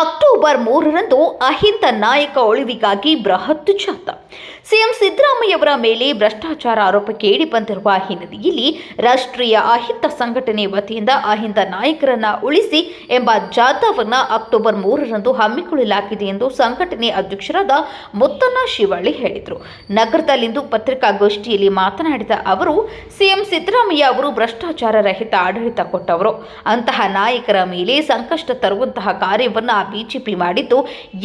October ಮೂರರಂದು ಅಹಿಂದ ನಾಯಕ ಉಳಿವಿಗಾಗಿ ಬೃಹತ್ ಜಾಥಾ. ಸಿಎಂ ಸಿದ್ದರಾಮಯ್ಯವರ ಮೇಲೆ ಭ್ರಷ್ಟಾಚಾರ ಆರೋಪ ಕೇಳಿ ಬಂದಿರುವ ಹಿನ್ನೆಲೆಯಲ್ಲಿ ರಾಷ್ಟ್ರೀಯ ಅಹಿಂದ ಸಂಘಟನೆ ವತಿಯಿಂದ ಅಹಿಂದ ನಾಯಕರನ್ನ ಉಳಿಸಿ ಎಂಬ ಜಾಥಾವನ್ನ ಅಕ್ಟೋಬರ್ ಮೂರರಂದು ಹಮ್ಮಿಕೊಳ್ಳಲಾಗಿದೆ ಎಂದು ಸಂಘಟನೆ ಅಧ್ಯಕ್ಷರಾದ ಮುತ್ತಣ್ಣ ಶಿವಳ್ಳಿ ಹೇಳಿದರು. ನಗರದಲ್ಲಿಂದು ಪತ್ರಿಕಾಗೋಷ್ಠಿಯಲ್ಲಿ ಮಾತನಾಡಿದ ಅವರು, ಸಿಎಂ ಸಿದ್ದರಾಮಯ್ಯ ಅವರು ಭ್ರಷ್ಟಾಚಾರ ರಹಿತ ಆಡಳಿತ ಕೊಟ್ಟವರು. ಅಂತಹ ನಾಯಕರ ಮೇಲೆ ಸಂಕಷ್ಟ ತರುವಂತಹ ಕಾರ್ಯವನ್ನ ಬಿಜೆಪಿ ಮಾಡಿದ್ದು,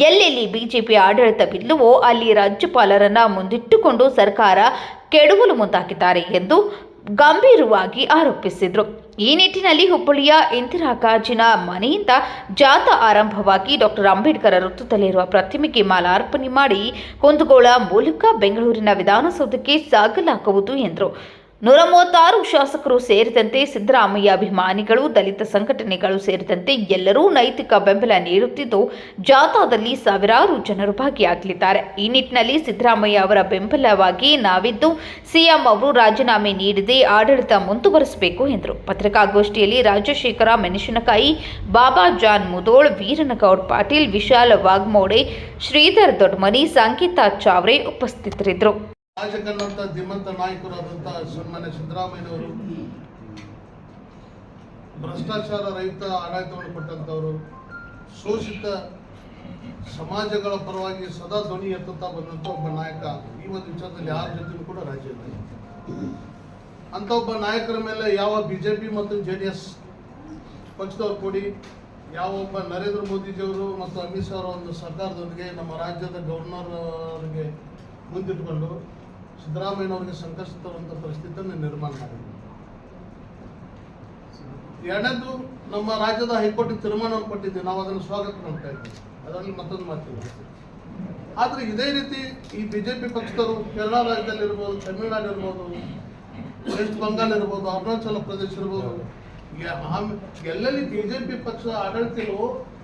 ಎಲ್ಲೆಲ್ಲಿ ಬಿಜೆಪಿ ಆಡಳಿತವಿಲ್ಲವೋ ಅಲ್ಲಿ ರಾಜ್ಯಪಾಲರನ್ನ ಮುಂದಿಟ್ಟುಕೊಂಡು ಸರ್ಕಾರ ಕೆಡವಲು ಮುಂದಾಕಿದ್ದಾರೆ ಎಂದು ಗಂಭೀರವಾಗಿ ಆರೋಪಿಸಿದರು. ಈ ನಿಟ್ಟಿನಲ್ಲಿ ಹುಬ್ಬಳ್ಳಿಯ ಇಂದಿರಾ ಗಾಜಿನ ಮನೆಯಿಂದ ಜಾಥಾ ಆರಂಭವಾಗಿ ಡಾಕ್ಟರ್ ಅಂಬೇಡ್ಕರ್ ವೃತ್ತದಲ್ಲಿರುವ ಪ್ರತಿಮೆಗೆ ಮಾಲಾರ್ಪಣೆ ಮಾಡಿ, ಕುಂದಗೋಳ ಮೂಲಕ ಬೆಂಗಳೂರಿನ ವಿಧಾನಸೌಧಕ್ಕೆ ಸಾಗಲಾಗುವುದು ಎಂದರು. ನೂರ ಮೂವತ್ತಾರು ಶಾಸಕರು ಸೇರಿದಂತೆ ಸಿದ್ದರಾಮಯ್ಯ ಅಭಿಮಾನಿಗಳು, ದಲಿತ ಸಂಘಟನೆಗಳು ಸೇರಿದಂತೆ ಎಲ್ಲರೂ ನೈತಿಕ ಬೆಂಬಲ ನೀಡುತ್ತಿದ್ದು, ಜಾಥಾದಲ್ಲಿ ಸಾವಿರಾರು ಜನರು ಭಾಗಿಯಾಗಲಿದ್ದಾರೆ. ಈ ನಿಟ್ಟಿನಲ್ಲಿ ಸಿದ್ದರಾಮಯ್ಯ ಅವರ ಬೆಂಬಲವಾಗಿ ನಾವಿದ್ದು, ಸಿಎಂ ಅವರು ರಾಜೀನಾಮೆ ನೀಡದೆ ಆಡಳಿತ ಮುಂದುವರೆಸಬೇಕು ಎಂದರು. ಪತ್ರಿಕಾಗೋಷ್ಠಿಯಲ್ಲಿ ರಾಜಶೇಖರ ಮೆಣಸಿನಕಾಯಿ, ಬಾಬಾ ಜಾನ್ ಮುದೋಳ್, ವೀರನಗೌಡ್ ಪಾಟೀಲ್, ವಿಶಾಲ ವಾಗ್ಮೋಡೆ, ಶ್ರೀಧರ್ ದೊಡ್ಮನಿ, ಸಂಗೀತಾ ಚಾವ್ರೆ ಉಪಸ್ಥಿತರಿದ್ದರು. ರಾಜಕನ್ನಂತ ಧೀಮಂತ ನಾಯಕರಾದಂಥ ಸನ್ಮಾನ್ಯ ಸಿದ್ದರಾಮಯ್ಯನವರು, ಭ್ರಷ್ಟಾಚಾರ ರಹಿತ ಆಡಳಿತವನ್ನು ಕೊಟ್ಟಂತವರು ಶೋಷಿತ ಸಮಾಜಗಳ ಪರವಾಗಿ ಸದಾ ಧ್ವನಿ ಎತ್ತುತ್ತಾ ಬಂದಂಥ ಒಬ್ಬ ನಾಯಕ. ಈ ಒಂದು ವಿಚಾರದಲ್ಲಿ ಯಾರ ಜೊತೆನೂ ಕೂಡ ರಾಜ್ಯ ಅಂತ ಒಬ್ಬ ನಾಯಕರ ಮೇಲೆ ಯಾವ ಬಿಜೆಪಿ ಮತ್ತು ಜೆ ಡಿ ಎಸ್ ಪಕ್ಷದವ್ರು ಕೂಡಿ, ಯಾವ ಒಬ್ಬ ನರೇಂದ್ರ ಮೋದಿಜಿಯವರು ಮತ್ತು ಅಮಿತ್ ಶಾ ಅವರ ಒಂದು ಸರ್ಕಾರದೊಂದಿಗೆ ನಮ್ಮ ರಾಜ್ಯದ ಗವರ್ನರ್ ಅವರಿಗೆ ಮುಂದಿಟ್ಟುಕೊಂಡು ಸಿದ್ದರಾಮಯ್ಯನವರಿಗೆ ಸಂಕಷ್ಟ ತರುವಂಥ ಪರಿಸ್ಥಿತಿಯನ್ನು ನಿರ್ಮಾಣ ಮಾಡಿದ್ರು. ಎರಡನೇದು ನಮ್ಮ ರಾಜ್ಯದ ಹೈಕೋರ್ಟ್ ತೀರ್ಮಾನವನ್ನು ಕೊಟ್ಟಿದ್ದೀವಿ. ನಾವು ಅದನ್ನು ಸ್ವಾಗತ ಮಾಡ್ತಾ ಇದ್ದೀವಿ. ಅದರಲ್ಲಿ ಮತ್ತೊಂದು ಮಾತಿಲ್ಲ ಆದರೆ ಇದೇ ರೀತಿ ಈ ಬಿಜೆಪಿ ಪಕ್ಷದವರು ಕೇರಳ ರಾಜ್ಯದಲ್ಲಿ ಇರ್ಬೋದು, ತಮಿಳುನಾಡು ಇರ್ಬೋದು, ವೆಸ್ಟ್ ಬಂಗಾಲ್ ಇರ್ಬೋದು, ಅರುಣಾಚಲ ಪ್ರದೇಶ ಇರ್ಬೋದು ಎಲ್ಲೆಲ್ಲಿ ಬಿ ಎಲ್ಲೆಲ್ಲಿ ಬಿಜೆಪಿ ಪಕ್ಷ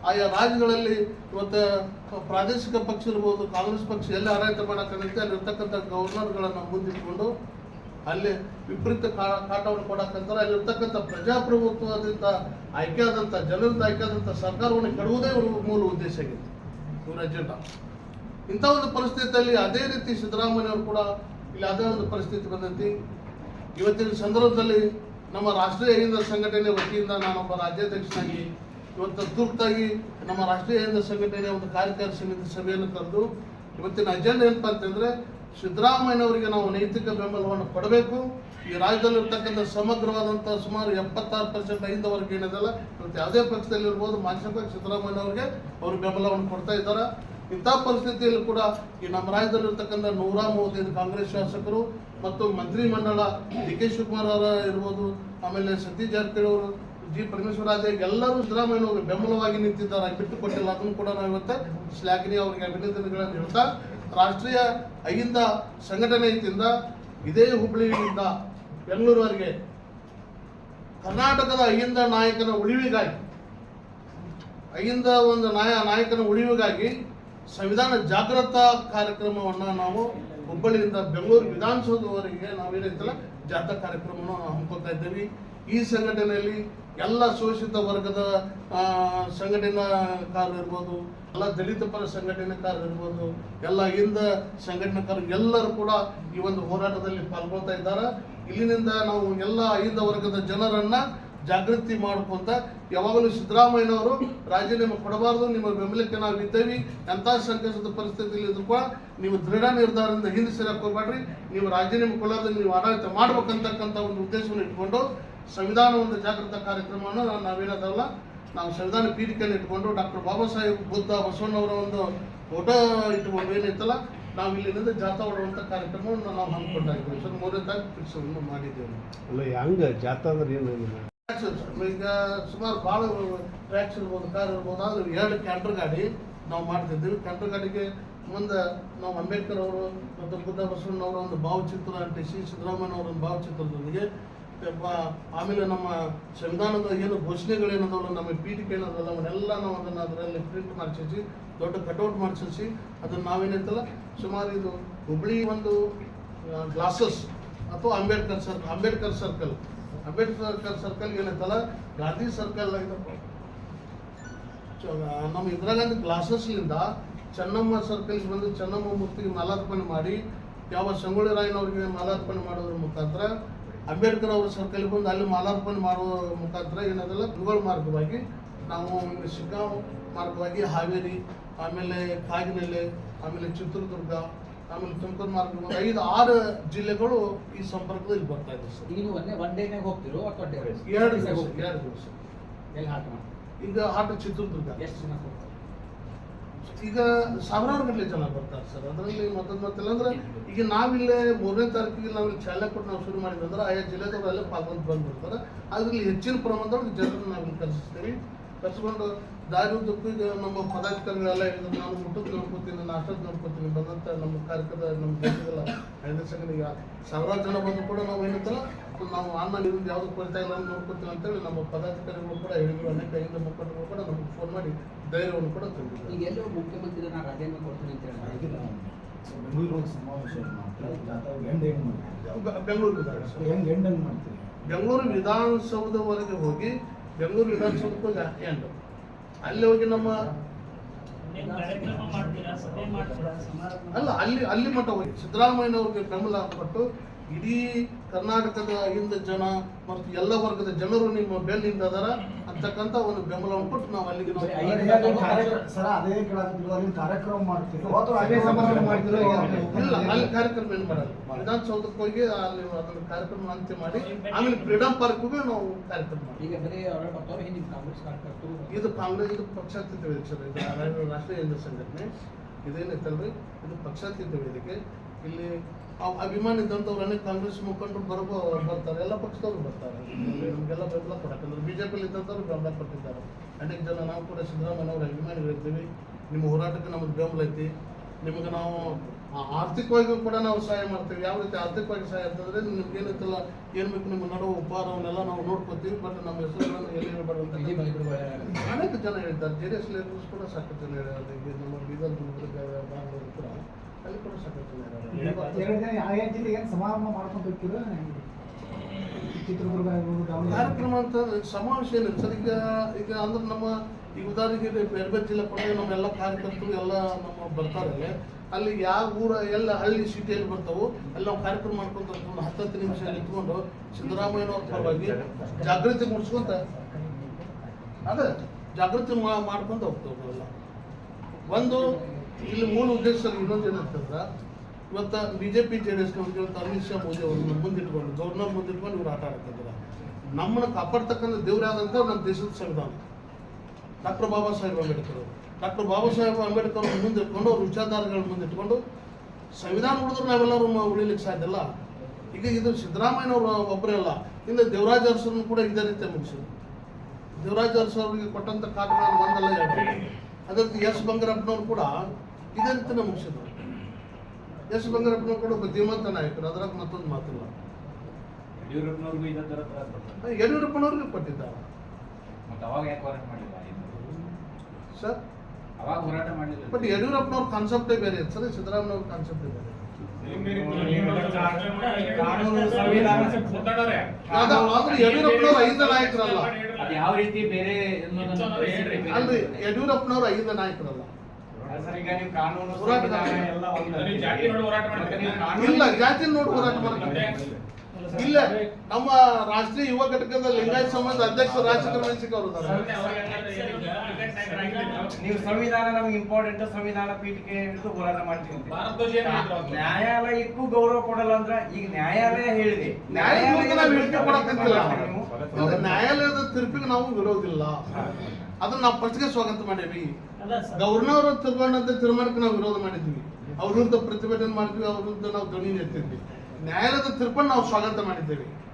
ಆಯಾ ರಾಜ್ಯಗಳಲ್ಲಿ ಇವತ್ತು ಪ್ರಾದೇಶಿಕ ಪಕ್ಷ ಇರ್ಬೋದು, ಕಾಂಗ್ರೆಸ್ ಪಕ್ಷ ಎಲ್ಲಿ ಆಡಳಿತ ಮಾಡೋಕ್ಕಂತೆ ಅಲ್ಲಿ ಇರ್ತಕ್ಕಂಥ ಗವರ್ನರ್ಗಳನ್ನು ಮುಂದಿಟ್ಕೊಂಡು ಅಲ್ಲಿ ವಿಪರೀತ ಕಾಟವನ್ನು ಕೊಡಕ್ಕಂತಾರೆ. ಅಲ್ಲಿರ್ತಕ್ಕಂಥ ಪ್ರಜಾಪ್ರಭುತ್ವದಿಂದ ಆಯ್ಕೆಯಾದಂಥ, ಜನರಿಂದ ಆಯ್ಕೆಯಾದಂಥ ಸರ್ಕಾರವನ್ನು ಕೆಡುವುದೇ ಮೂಲ ಉದ್ದೇಶ ಆಗಿತ್ತು. ಇವ್ರ ಅಜೆಂಡಾ ಇಂಥ ಒಂದು ಪರಿಸ್ಥಿತಿಯಲ್ಲಿ ಅದೇ ರೀತಿ ಸಿದ್ದರಾಮಯ್ಯವರು ಕೂಡ ಇಲ್ಲಿ ಅದೇ ಒಂದು ಪರಿಸ್ಥಿತಿ ಬಂದೈತಿ. ಇವತ್ತಿನ ಸಂದರ್ಭದಲ್ಲಿ ನಮ್ಮ ರಾಷ್ಟ್ರೀಯ ಹಿಂದ ಸಂಘಟನೆ ವತಿಯಿಂದ ನಾನೊಬ್ಬ ರಾಜ್ಯಾಧ್ಯಕ್ಷನಾಗಿ ಇವತ್ತು ತುರ್ತಾಗಿ ನಮ್ಮ ರಾಷ್ಟ್ರೀಯ ಹಿಂದ ಸಂಘಟನೆಯ ಒಂದು ಕಾರ್ಯಕಾರಿ ಸಮಿತಿ ಸಭೆಯನ್ನು ಕರೆದು ಇವತ್ತಿನ ಅಜೆಂಡ ಏನಪ್ಪ ಅಂತಂದ್ರೆ ಸಿದ್ದರಾಮಯ್ಯನವರಿಗೆ ನಾವು ನೈತಿಕ ಬೆಂಬಲವನ್ನು ಕೊಡಬೇಕು. ಈ ರಾಜ್ಯದಲ್ಲಿರ್ತಕ್ಕಂಥ ಸಮಗ್ರವಾದಂಥ ಸುಮಾರು ಎಪ್ಪತ್ತಾರು ಪರ್ಸೆಂಟ್ ಐದವರೆಗೆ ವರ್ಗ ಏನಿದೆಲ್ಲ ಇವತ್ತು ಯಾವುದೇ ಪಕ್ಷದಲ್ಲಿ ಇರ್ಬೋದು ಮಾನಸಿಕವಾಗಿ ಸಿದ್ದರಾಮಯ್ಯನವರಿಗೆ ಅವರು ಬೆಂಬಲವನ್ನು ಕೊಡ್ತಾ ಇದ್ದಾರೆ. ಇಂಥ ಪರಿಸ್ಥಿತಿಯಲ್ಲಿ ಕೂಡ ಈ ನಮ್ಮ ರಾಜ್ಯದಲ್ಲಿರ್ತಕ್ಕಂಥ ನೂರ ಮೂವತ್ತೈದು ಕಾಂಗ್ರೆಸ್ ಶಾಸಕರು ಮತ್ತು ಮಂತ್ರಿ ಮಂಡಳ ಡಿ ಕೆ ಶಿವಕುಮಾರ್ ಅವರ ಇರ್ಬೋದು, ಆಮೇಲೆ ಸತೀಶ್ ಜಾರಕಿಹೊಳಿ ಅವರು ಜಿ ಪರಮೇಶ್ವರಾಜ ಎಲ್ಲರೂ ಸಿದ್ದರಾಮಯ್ಯನವರು ಬೆಂಬಲವಾಗಿ ನಿಂತಿದ್ದಾರೆ. ಬಿಟ್ಟು ಕೊಟ್ಟಿಲ್ಲ. ಅದನ್ನು ಕೂಡ ನಾವು ಇವತ್ತು ಶ್ಲಾಘನೀಯ ಅವರಿಗೆ ಅಭಿನಂದನೆಗಳನ್ನು ಹೇಳ್ತಾ, ರಾಷ್ಟ್ರೀಯ ಅಹಿಂದ ಸಂಘಟನೆಯಿಂದ ಇದೇ ಹುಬ್ಬಳ್ಳಿಯಿಂದ ಬೆಂಗಳೂರುವರೆಗೆ ಕರ್ನಾಟಕದ ಅಹಿಂದ ನಾಯಕನ ಉಳಿವಿಗಾಗಿ, ಅಹಿಂದ ಒಂದು ನಾಯ, ನಾಯಕನ ಉಳಿವಿಗಾಗಿ ಸಂವಿಧಾನ ಜಾಗೃತ ಕಾರ್ಯಕ್ರಮವನ್ನು ನಾವು ಹುಬ್ಬಳ್ಳಿಯಿಂದ ಬೆಂಗಳೂರು ವಿಧಾನಸೌಧವರೆಗೆ ನಾವೇನೈತಲ್ಲ ಜಾಥಾ ಕಾರ್ಯಕ್ರಮವನ್ನು ಹಮ್ಮಿಕೊಳ್ತಾ ಇದ್ದೀವಿ. ಈ ಸಂಘಟನೆಯಲ್ಲಿ ಎಲ್ಲ ಶೋಷಿತ ವರ್ಗದ ಸಂಘಟನಾ ಸಂಘಟನಾಕಾರರು ಇರ್ಬೋದು, ಎಲ್ಲ ದಲಿತ ಪರ ಸಂಘಟನೆಕಾರರು ಇರ್ಬೋದು, ಎಲ್ಲ ಹಿಂದ ಸಂಘಟನೆಕಾರರು ಎಲ್ಲರೂ ಕೂಡ ಈ ಒಂದು ಹೋರಾಟದಲ್ಲಿ ಪಾಲ್ಗೊಳ್ತಾ ಇದ್ದಾರೆ. ಇಲ್ಲಿನಿಂದ ನಾವು ಎಲ್ಲ ಐದು ವರ್ಗದ ಜನರನ್ನ ಜಾಗೃತಿ ಮಾಡ್ಕೊಂತ ಯಾವಾಗಲೂ ಸಿದ್ದರಾಮಯ್ಯನವರು ರಾಜೀನಾಮೆ ಕೊಡಬಾರ್ದು, ನಿಮ್ಮ ಬೆಂಬಲಕ್ಕೆ ನಾವು ಇದ್ದೇವೆ, ಎಂಥ ಸಂಕಷ್ಟದ ಪರಿಸ್ಥಿತಿಯಲ್ಲಿ ಇದ್ರು ಕೂಡ ನೀವು ದೃಢ ನಿರ್ಧಾರದಿಂದ ಹಿಂದೆ ಸರಿ ಹಾಕೋಬೇಡ್ರಿ ನೀವು ರಾಜೀನಾಮೆ ಕೊಡೋದನ್ನು ನೀವು ಆಡಳಿತ ಮಾಡ್ಬೇಕಂತಕ್ಕಂಥ ಒಂದು ಉದ್ದೇಶವನ್ನು ಇಟ್ಕೊಂಡು ಸಂವಿಧಾನ ಒಂದು ಜಾಗೃತ ಕಾರ್ಯಕ್ರಮವನ್ನು ನಾವು- ನಾವೇನದಲ್ಲ ನಾವು ಸಂವಿಧಾನ ಪೀಠಿಕೆಯನ್ನು ಇಟ್ಕೊಂಡು ಡಾಕ್ಟರ್ ಬಾಬಾ ಸಾಹೇಬ್ ಬುದ್ಧ ಬಸವಣ್ಣವರ ಒಂದು ಫೋಟೋ ಇಟ್ಕೊಂಡು ಏನಿತ್ತಲ್ಲ ನಾವು ಇಲ್ಲಿಂದ ಜಾಥಾ ಹೊಡುವಂಥ ಕಾರ್ಯಕ್ರಮವನ್ನು ನಾವು ಹಮ್ಮಿಕೊಂಡಿದ್ದೀವಿ ಸರ್ ಮೂರನೇ ತಾರೀಕು ಫಿಕ್ಸನ್ನು ಮಾಡಿದ್ದೇವೆ. ಅಲ್ಲ ಹೆಂಗೆ? ಜಾಥಾ ಅಂದ್ರೆ ಏನು ಈಗ ಸುಮಾರು ಭಾಳ ಟ್ರ್ಯಾಕ್ಸ್ ಇರ್ಬೋದು ಕಾರ್ ಇರ್ಬೋದು ಆದ್ರೆ ಎರಡು ಕ್ಯಾಂಟರ್ ಗಾಡಿ ನಾವು ಮಾಡ್ತಿದ್ದೀವಿ. ಕ್ಯಾಂಟರ್ ಗಾಡಿಗೆ ಮುಂದೆ ನಾವು ಅಂಬೇಡ್ಕರ್ ಅವರು ಮತ್ತು ಬುದ್ಧ ಬಸವಣ್ಣವರ ಒಂದು ಭಾವಚಿತ್ರ ಟಿ ಸಿ ಸಿದ್ದರಾಮಯ್ಯ ಅವರ ಒಂದು ಭಾವಚಿತ್ರದೊಂದಿಗೆ ಆಮೇಲೆ ನಮ್ಮ ಸಂವಿಧಾನದ ಏನು ಘೋಷಣೆಗಳೇನದವಲ್ಲ ನಮ್ಮ ಪೀಠಿಕೆ ಏನದಲ್ಲ ಅವನ್ನೆಲ್ಲ ನಾವು ಅದನ್ನು ಅದರಲ್ಲಿ ಪ್ರಿಂಟ್ ಮಾಡಿಸಿ ದೊಡ್ಡ ಕಟೌಟ್ ಮಾಡಿಸಿ ಅದನ್ನು ನಾವೇನೈತಲ್ಲ ಸುಮಾರು ಇದು ಹುಬ್ಳಿ ಒಂದು ಗ್ಲಾಸಸ್ ಅಥವಾ Ambedkar circle Ambedkar circle Ambedkar circle ಏನೈತಲ್ಲ ಗಾಂಧಿ ಸರ್ಕಲ್ ನಮ್ಮ ಇಂದಿರಾ ಗ್ಲಾಸಸ್ಲಿಂದ ಚೆನ್ನಮ್ಮ ಸರ್ಕಲ್ ಬಂದು ಚೆನ್ನಮ್ಮ ಮೂರ್ತಿಗೆ ಮಾಲಾರ್ಪಣೆ ಮಾಡಿ, ಯಾವ ಸಂಗೊಳ್ಳಿ ರಾಯನವರಿಗೆ ಮಾಲಾರ್ಪಣೆ ಮಾಡೋದ್ರ ಮುಖಾಂತರ ಅಂಬೇಡ್ಕರ್ ಅವರ ಸರ್ಕಲ್ಗೆ ಬಂದು ಅಲ್ಲಿ ಮಾಲಾರ್ಪಣೆ ಮಾಡುವ ಮುಖಾಂತರ ಏನದಲ್ಲ ಗುರುಗಳ ಮಾರ್ಗವಾಗಿ ನಾವು ಶಿಗ್ಗಾಂವ್ ಮಾರ್ಗವಾಗಿ ಹಾವೇರಿ ಆಮೇಲೆ ಕಾಗಿನೆಲೆ ಆಮೇಲೆ ಚಿತ್ರದುರ್ಗ ಆಮೇಲೆ ತುಮಕೂರು ಮಾರ್ಗ ಐದು ಆರು ಜಿಲ್ಲೆಗಳು ಈ ಸಂಪರ್ಕದಲ್ಲಿ ಬರ್ತಾ ಇದೆ ಸರ್. ಈಗ ಒಂದೇ ಒನ್ ಡೇನಾಗ ಹೋಗ್ತಿರೋ ಅಥವಾ ಎರಡು ದಿವಸ ಎರಡು ದಿವಸ ಎಲ್ಲಿ ಆಟ ಮಾಡಿ ಈಗ ಆಟ ಚಿತ್ರದುರ್ಗ. ಎಷ್ಟು ಜನ ಈಗ ಸಾವಿರಾರು ಗಟ್ಟಲೆ ಜನ ಬರ್ತಾರೆ ಸರ್. ಅದರಲ್ಲಿ ಮತ್ತೊಂದು ಮತ್ತಿಲ್ಲ ಅಂದ್ರೆ ಈಗ ನಾವಿಲ್ಲೇ ಮೂರನೇ ತಾರೀಕಿಗೆ ನಾವು ಚಾಲನೆ ಕೊಟ್ಟು ನಾವು ಶುರು ಮಾಡಿದ್ವಿ ಅಂದ್ರೆ ಆಯಾ ಜಿಲ್ಲೆದವರೆಲ್ಲ ಪಾಲ್ಗೊಂಡು ಬಂದ್ಬಿಡ್ತಾರೆ. ಅದ್ರಲ್ಲಿ ಹೆಚ್ಚಿನ ಪ್ರಮಾಣದೊಳಗೆ ಜನರನ್ನು ನಾವು ಕಲಿಸ್ತೀವಿ ಕಲಿಸ್ಕೊಂಡು ದಾರಿ ಉದ್ದಕ್ಕೂ ಈಗ ನಮ್ಮ ಪದಾಧಿಕಾರಿಗಳೆಲ್ಲ ಹೇಳಿದ್ರು ನಾನು ಊಟಕ್ಕೆ ನೋಡ್ಕೋತೀನಿ ನಾಷ್ಟಕ್ಕೆ ನೋಡ್ಕೋತೀನಿ. ಬಂದಂಥ ನಮ್ಮ ಕಾರ್ಯಕ್ರಮದ ನಮ್ಮ ದೇಶದಲ್ಲ ಐದು ಸಂಘನಿಗೆ ಸಾವಿರಾರು ಜನ ಬಂದು ಕೂಡ ನಾವು ಏನಂತಲ್ಲ ನಾವು ಅನ್ನ ನೀರಿಂದ ಯಾವುದು ಕೊರತೆ ಇಲ್ಲ ಅಂತ ನೋಡ್ಕೋತೀವಿ ಅಂತೇಳಿ ನಮ್ಮ ಪದಾಧಿಕಾರಿಗಳು ಕೂಡ ಹೇಳಿದ್ರು ಅನೇಕ ಹಿಂದ ಮುಖಂಡರು ಕೂಡ ನಮಗೆ ಫೋನ್ ಮಾಡಿ ಧೈರ್ಯವನ್ನು ಕೂಡ ತಂದಿದ್ದಾರೆ. ಈಗ ಎಲ್ಲೋ ಮುಖ್ಯಮಂತ್ರಿ ನಾನು ರಾಜೀನಾಮೆ ಕೊಡ್ತೀನಿ ಅಂತ ಹೇಳಿದ್ರೆ ಬೆಂಗಳೂರು ಸಮಾವೇಶ ಬೆಂಗಳೂರು ಹೆಂಗ್ ಬೆಂಗಳೂರು ವಿಧಾನಸೌಧವರೆಗೆ ಹೋಗಿ ಬೆಂಗಳೂರು ವಿಧಾನಸೌಧಕ್ಕೆ ಜಾಸ್ತಿ ಎಂಡು ಅಲ್ಲಿ ಹೋಗಿ ನಮ್ಮ ಅಲ್ಲ ಅಲ್ಲಿ ಅಲ್ಲಿ ಮಟ್ಟ ಹೋಗಿ. ಸಿದ್ದರಾಮಯ್ಯನವ್ರಿಗೆ ಬೆಂಬಲ ಕೊಟ್ಟು ಇಡೀ ಕರ್ನಾಟಕದ ಹಿಂದ ಜನ ಮತ್ತು ಎಲ್ಲ ವರ್ಗದ ಜನರು ನಿಮ್ಮ ಬೆನ್ನಿಂದ ಅದಾರ ಅಂತಕ್ಕಂಥ ಒಂದು ಬೆಂಬಲವನ್ನು ಕೊಟ್ಟು ನಾವು ಅಲ್ಲಿಗೆ ಸರ ಅದೇ ಅಲ್ಲಿ ಕಾರ್ಯಕ್ರಮ ಮಾಡ್ತೀವಿ. ಅಥವಾ ಅದೇ ಸಮಾರಂಭ ಮಾಡ್ತೀರೋ ಇಲ್ಲ ಅಲ್ಲಿ ಕಾರ್ಯಕ್ರಮ ಏನು ಮಾಡಲ್ಲ. ವಿಧಾನಸೌಧಕ್ಕೆ ಹೋಗಿ ಅಲ್ಲಿ ಅದನ್ನ ಕಾರ್ಯಕ್ರಮ ಅಂತ್ಯ ಮಾಡಿ ಆಮೇಲೆ ಫ್ರೀಡಂ ಪಾರ್ಕ್ಗೂ ನಾವು ಕಾರ್ಯಕ್ರಮ ಮಾಡಿ ಈಗ ಬರೀ ಕಾಂಗ್ರೆಸ್ ಕಾರ್ಯಕರ್ತರು ಇದು ಕಾಂಗ್ರೆಸ್ ಇದು ಪಕ್ಷಾತೀತ ವೇದಿಕೆ ಇದು ರಾಷ್ಟ್ರೀಯ ಹಿಂದೂ ಸಂಘಟನೆ. ಇದೇನೈತಲ್ರಿ ಇದು ಪಕ್ಷಾತೀತ ವೇದಿಕೆ. ಇಲ್ಲಿ ಅಭಿಮಾನಿ ಇದ್ದಂಥವ್ರು ಅನೇಕ ಕಾಂಗ್ರೆಸ್ ಮುಖಂಡರು ಬರಬೋ ಬರ್ತಾರೆ ಎಲ್ಲ ಪಕ್ಷದವ್ರು ಬರ್ತಾರೆ. ನಮಗೆಲ್ಲ ಬೆಂಬಲ ಕೊಡಕ್ಕಂದ್ರೆ ಬಿ ಜೆ ಪಿಲಿ ಇದ್ದಂಥವ್ರು ಬೆಂಬಲ ಕೊಟ್ಟಿದ್ದಾರೆ. ಅನೇಕ ಜನ ನಾವು ಕೂಡ ಸಿದ್ದರಾಮಯ್ಯವ್ರ ಅಭಿಮಾನಿಗಳಿರ್ತೀವಿ ನಿಮ್ಮ ಹೋರಾಟಕ್ಕೆ ನಮಗೆ ಬೆಂಬಲ ಐತಿ. ನಿಮಗೆ ನಾವು ಆ, ಆರ್ಥಿಕವಾಗಿ ಕೂಡ ನಾವು ಸಹಾಯ ಮಾಡ್ತೀವಿ. ಯಾವ ರೀತಿ ಆರ್ಥಿಕವಾಗಿ ಸಹಾಯ ಅಂತಂದ್ರೆ ನಿಮ್ಗೆ ಏನೈತಲ್ಲ ಏನು ಬೇಕು ನಿಮ್ಮ ನಡುವ ಉಪಹಾರವನ್ನೆಲ್ಲ ನಾವು ನೋಡ್ಕೊತೀವಿ ಬಟ್ ನಮ್ಮ ಹೆಸರುಗಳನ್ನು ಎಲ್ಲಿ ಹೇಳ್ಬಾರ್ದು ಅನೇಕ ಜನ ಹೇಳ್ತಾರೆ. ಜೆ ಡಿ ಎಸ್ ಲೀಡರ್ಸ್ ಕೂಡ ಸಾಕಷ್ಟು ಜನ ಹೇಳಿದ್ದಾರೆ ನಮ್ಮ ಬೀದರ್ ಕೂಡ ಅಲ್ಲಿ ಕೂಡ ಎರಡು ಆಯಾ ಜಿಲ್ಲೆಗೆ ಸಮಾರಂಭ ಮಾಡ್ಕೊಂಡು ಚಿತ್ರದುರ್ಗ ಕಾರ್ಯಕ್ರಮ ಅಂತ ಸಮಾವೇಶ ಏನು ಸರ್. ಈಗ ಈಗ ಅಂದ್ರೆ ನಮ್ಮ ಈಗ ಉದಾಹರಣೆಗೆ ಬೇರೆ ಬೇರೆ ಜಿಲ್ಲೆ ಕೊಟ್ಟರೆ ನಮ್ಮೆಲ್ಲ ಕಾರ್ಯಕರ್ತರು ಎಲ್ಲ ನಮ್ಮ ಬರ್ತಾರೆ ಅಲ್ಲಿ. ಯಾವ ಊರ ಎಲ್ಲ ಹಳ್ಳಿ ಸಿಟಿಯಲ್ಲಿ ಬರ್ತಾವೆ ಅಲ್ಲಿ ನಾವು ಕಾರ್ಯಕ್ರಮ ಮಾಡ್ಕೊಂತ ಒಂದು ಹತ್ತತ್ತು ನಿಮಿಷ ನಿಂತ್ಕೊಂಡು ಸಿದ್ದರಾಮಯ್ಯನವ್ರ ಪರವಾಗಿ ಜಾಗೃತಿ ಮೂಡಿಸ್ಕೊಂತ ಅದ ಜಾಗೃತಿ ಮಾಡ್ಕೊಂತ ಹೋಗ್ತಾವೆ ಒಂದು ಇಲ್ಲಿ ಮೂಲ ಉದ್ದೇಶ ಸರ್ ಇನ್ನೊಂದು ಏನಂತಂದ್ರೆ ಇವತ್ತು B J P J D S ಇವತ್ತು ಅಮಿತ್ ಶಾ, ಮೋದಿ ಅವ್ರನ್ನ ಮುಂದಿಟ್ಕೊಂಡು ಗೌರ್ನರ್ ಮುಂದಿಟ್ಕೊಂಡು ಇವ್ರು ಆಟ ಆಡ್ತಿದ್ದಾರೆ ನಮ್ಮನ್ನ ಕಾಪಾಡ್ತಕ್ಕಂಥ ದೇವರಾದಂಥ ನಮ್ಮ ದೇಶದ ಸಂವಿಧಾನ. ಡಾಕ್ಟರ್ ಬಾಬಾ ಸಾಹೇಬ್ ಅಂಬೇಡ್ಕರ್ ಅವರು. ಡಾಕ್ಟರ್ ಬಾಬಾ ಸಾಹೇಬ್ ಅಂಬೇಡ್ಕರ್ ಅವ್ರ ಮುಂದೆ ಇಟ್ಕೊಂಡು ಅವ್ರ ವಿಚಾರಧಾರೆಗಳ ಮುಂದೆ ಇಟ್ಕೊಂಡು ಸಂವಿಧಾನ ಉಳಿದ್ರೆ ನಾವೆಲ್ಲರೂ ಉಳಿಲಿಕ್ಕೆ ಸಾಧ್ಯ ಇಲ್ಲ. ಈಗ ಇದು ಸಿದ್ದರಾಮಯ್ಯನವರು ಒಬ್ಬರೇ ಅಲ್ಲ, ಇನ್ನು ದೇವರಾಜ ಅರಸರನ್ನು ಕೂಡ ಇದೇ ರೀತಿ ಮುಗಿಸಿದ್ರು. ದೇವರಾಜ ಅರಸರಿಗೆ ಕೊಟ್ಟಂತ ಕಾರಣಗಳು ಒಂದಲ್ಲ ಎರಡು ಅದೇ ರೀತಿ ಎಸ್ ಬಂಗಾರಪ್ಪನವ್ರು ಕೂಡ ಇದೇ ರೀತಿನೇ ಮುಗಿಸಿದ್ರು ಎಸ್ ಬಂಗಾರಪ್ಪನವ್ರು ಕೂಡ ಒಬ್ಬ ಧೀಮಂತ ನಾಯಕರು ಅದರಾಗ ಮತ್ತೊಂದು ಮಾತಿಲ್ಲ. ಯಡಿಯೂರಪ್ಪನವ್ರಿಗೂ ಕೊಟ್ಟಿದ್ದಾರೆ. ಮತ್ತೆ ಅವಾಗ ಯಾಕೆ ಹೋರಾಟ ಮಾಡಿಲ್ಲ ಸರ್? ಅವಾಗ ಹೋರಾಟ ಮಾಡಿಲ್ಲ. ಬಟ್ ಯಡಿಯೂರಪ್ಪನವ್ರ ಕಾನ್ಸೆಪ್ಟೇ ಬೇರೆ ಇತ್ತು. ಸರ್ ಸಿದ್ದರಾಮಯ್ಯವ್ರ ಕಾನ್ಸೆಪ್ಟೇ ಬೇರೆ ಆದ್ರೆ ಯಡಿಯೂರಪ್ಪನವ್ರ ಐದು ನಾಯಕರಲ್ಲ. ಅದು ಯಾವ ರೀತಿ ಬೇರೆ ಅನ್ನೋದನ್ನ ಅಲ್ರಿ ಯಡಿಯೂರಪ್ಪನವ್ರು ಐದು ನಾಯಕರಲ್ಲ ಸರ್, ಈಗ ನೀವು ಕಾನೂನು ಹೋರಾಟಗಾರ. ಸಂವಿಧಾನ ಎಲ್ಲ ಒಂದೇ. ಮತ್ತೆ ನೀವು ಕಾನೂನು- ಇಲ್ಲ ಜಾತಿ ನೋಡಿ ಹೋರಾಟ ಮಾಡ್ತಾರೆ ಇಲ್ಲ ನಮ್ಮ ರಾಷ್ಟ್ರೀಯ ಯುವ ಘಟಕದ ಲಿಂಗಾಯತ ಸಮಾಜದ ಅಧ್ಯಕ್ಷ ರಾಜಶೇಖರ ಸಿಂಗ್ ಅವರು ನೀವು ಸಂವಿಧಾನ ನಮ್ಗೆ ಇಂಪಾರ್ಟೆಂಟ್ ಸಂವಿಧಾನ ಪೀಠಕ್ಕೆ ಹಿಡಿದು ಹೋರಾಟ ಮಾಡ್ತೀವಿ? ನ್ಯಾಯಾಲಯಕ್ಕೂ ಗೌರವ ಕೊಡಲ್ಲ ಅಂದ್ರ ಈಗ ನ್ಯಾಯಾಲಯ ಹೇಳಿದೆ. ನ್ಯಾಯಾಲಯ ನ್ಯಾಯಾಲಯದ ತೀರ್ಪಿಗೆ ನಾವು ವಿರೋಧಿಲ್ಲ. ಅದನ್ನ ನಾವು ಫಸ್ಟ್ಗೆ ಸ್ವಾಗತ ಮಾಡೇವಿ. ಗವರ್ನರ್ ತಗೊಂಡಂತ ತೀರ್ಮಾನಕ್ಕೆ ನಾವು ವಿರೋಧ ಮಾಡಿದ್ವಿ. ಅವ್ರ ವಿರುದ್ಧ ಪ್ರತಿಭಟನೆ ಮಾಡ್ತೀವಿ ಅವ್ರ ವಿರುದ್ಧ ನಾವು ಧ್ವನಿ ಎತ್ತಿದ್ವಿ. ನ್ಯಾಯಾಲಯದ ತೀರ್ಪನ್ನು ನಾವು ಸ್ವಾಗತ ಮಾಡಿದ್ದೇವೆ.